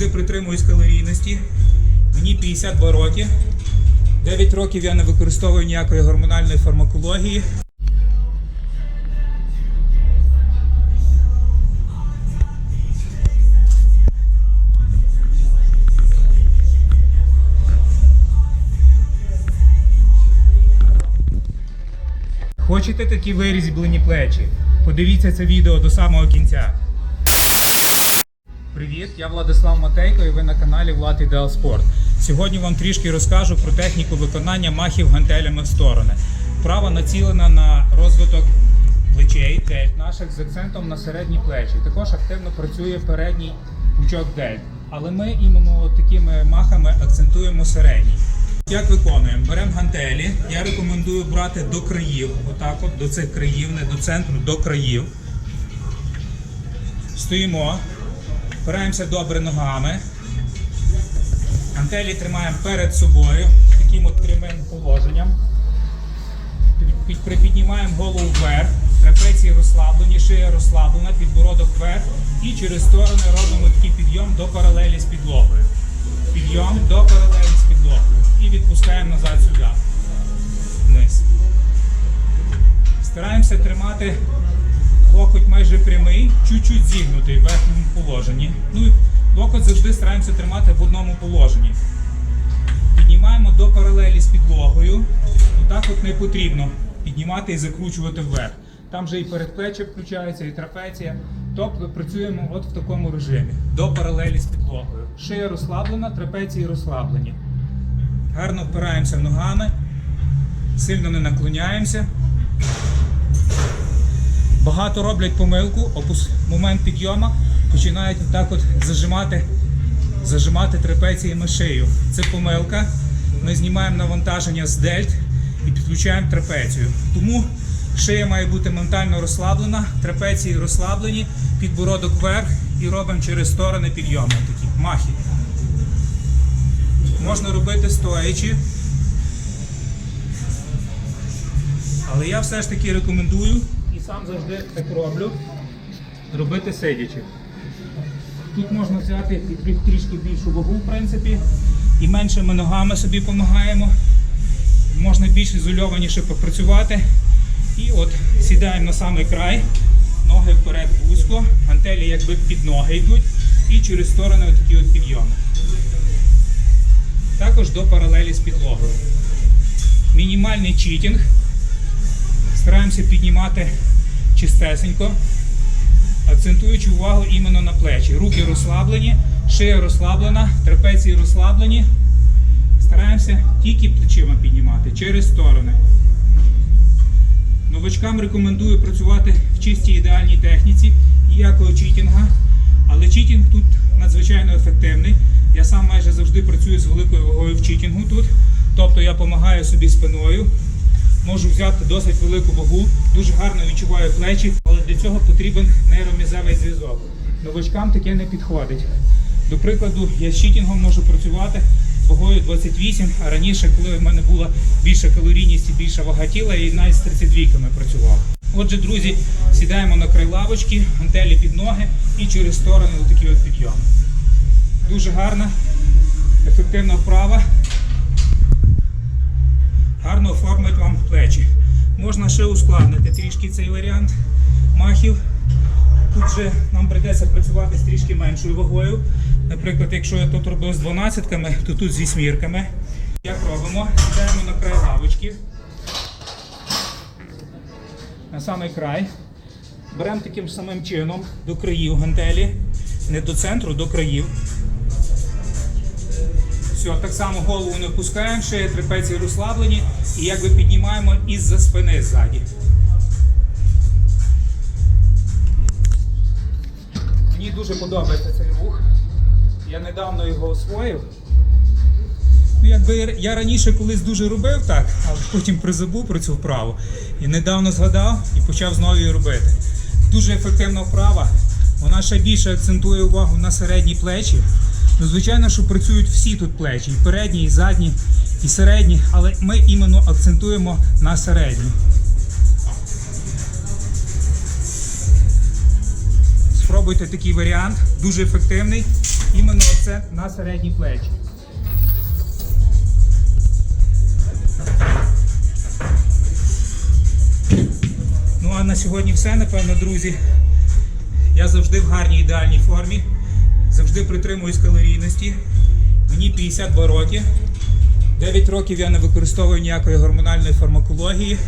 завжди притримуюсь калорійності. Мені 52 роки. 9 років я не використовую ніякої гормональної фармакології. Хочете такі вирізблені плечі? Подивіться це відео до самого кінця. Привіт, я Владислав Матейко і ви на каналі Влад Ідеал Спорт. Сьогодні вам трішки розкажу про техніку виконання махів гантелями в сторони. Вправа націлена на розвиток плечей дельт наших з акцентом на середні плечі. Також активно працює передній пучок дельт. Але ми іменно такими махами акцентуємо середній. Як виконуємо? Беремо гантелі. Я рекомендую брати до країв, отак от, до цих країв, не до центру, до країв. Стоїмо, впираємося добре ногами. Гантелі тримаємо перед собою таким от прямим положенням. Під- під- Припіднімаємо голову вверх, трапеції розслаблені, шия розслаблена, підбородок вверх і через сторони робимо такий підйом до паралелі з підлогою. Підйом до паралелі з підлогою. І відпускаємо назад сюди. Вниз. Стараємося тримати локоть майже прямий, чуть-чуть зігнутий в верхньому положенні. Ну і локоть завжди стараємося тримати в одному положенні. Піднімаємо до паралелі з підлогою. Отак от не потрібно піднімати і закручувати вверх. Там вже і передплечя включається, і трапеція. Тобто працюємо от в такому режимі. До паралелі з підлогою. Шия розслаблена, трапеції розслаблені. Гарно впираємося ногами, сильно не наклоняємося. Багато роблять помилку, опус момент підйому починають так от зажимати, зажимати трапеціями шию. Це помилка. Ми знімаємо навантаження з дельт і підключаємо трапецію. Тому шия має бути ментально розслаблена, трапеції розслаблені, підбородок вверх і робимо через сторони підйоми такі махи. Можна робити стоячи. Але я все ж таки рекомендую сам завжди так роблю. Робити сидячи. Тут можна взяти трішки більшу вагу, в принципі, і меншими ногами собі допомагаємо. Можна більш ізольованіше попрацювати. І от сідаємо на самий край, ноги вперед вузько, гантелі якби під ноги йдуть і через сторони такі от підйоми. Також до паралелі з підлогою. Мінімальний читінг. Стараємося піднімати чистесенько, акцентуючи увагу іменно на плечі. Руки розслаблені, шия розслаблена, трапеції розслаблені. Стараємося тільки плечима піднімати через сторони. Новачкам рекомендую працювати в чистій ідеальній техніці, ніякого читінга. Але читінг тут надзвичайно ефективний. Я сам майже завжди працюю з великою вагою в читінгу тут. Тобто я допомагаю собі спиною, можу взяти досить велику вагу, дуже гарно відчуваю плечі, але для цього потрібен нейромізевий зв'язок. Новачкам таке не підходить. До прикладу, я з читінгом можу працювати з вагою 28, а раніше, коли в мене була більша калорійність і більша вага тіла, я навіть з 32 працював. Отже, друзі, сідаємо на край лавочки, гантелі під ноги і через сторони такі от підйоми. Дуже гарна, ефективна вправа гарно оформить вам плечі. Можна ще ускладнити трішки цей варіант махів. Тут же нам прийдеться працювати з трішки меншою вагою. Наприклад, якщо я тут робив з 12, то тут з вісьмірками. Як робимо? Сідаємо на край лавочки. На самий край. Беремо таким самим чином до країв гантелі. Не до центру, до країв. Все, так само голову не опускаємо, шия трапеції розслаблені і якби піднімаємо із-за спини ззаді. Мені дуже подобається цей рух. Я недавно його освоїв. Ну, якби я раніше колись дуже робив так, але потім призабув про цю вправу. І недавно згадав і почав знову її робити. Дуже ефективна вправа. Вона ще більше акцентує увагу на середні плечі. Ну, звичайно, що працюють всі тут плечі, і передні, і задні, і середні, але ми іменно акцентуємо на середні. Спробуйте такий варіант, дуже ефективний. іменно акцент на середні плечі. Ну а на сьогодні все, напевно, друзі. Я завжди в гарній ідеальній формі, завжди притримуюсь калорійності. Мені 52 роки. 9 років я не використовую ніякої гормональної фармакології.